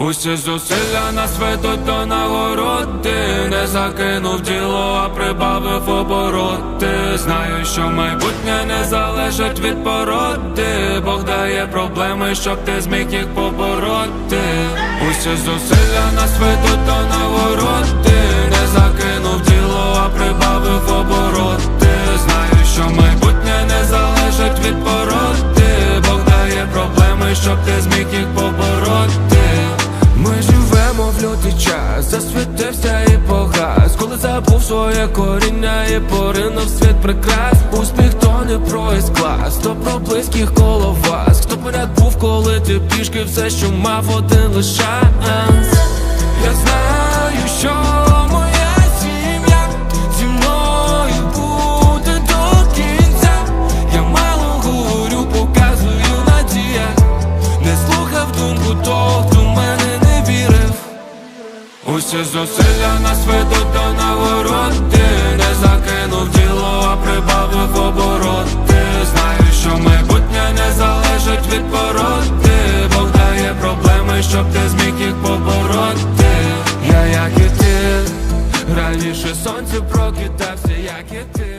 Усі зусилля нас ведуть до нагороди Не закинув діло, а прибавив обороти. Знаю, що майбутнє не залежить від породи. Бог дає проблеми, щоб ти зміг їх побороти. Усі зусилля нас ведуть до нагороди Не закинув діло, а прибавив обороти. Знаю, що майбутнє не залежить від породи. Бог дає проблеми, щоб ти зміг їх побороти Ми живемо в лютий час, засвітився і погас. Коли забув своє коріння і поринув світ прикрас. Успіх то не про із-клас, то про близьких коло вас. Хто поряд був, коли ти пішки все, що мав один лише шанс Я знаю, що моя Наші зусилля нас ведуть до нагороди. Не закинув діло, а прибавив обороти. Знаю, що майбутнє не залежить від породи. Бог дає проблеми, щоб ти зміг їх побороти. Я як і ти, раніше сонце прокидався, як і ти.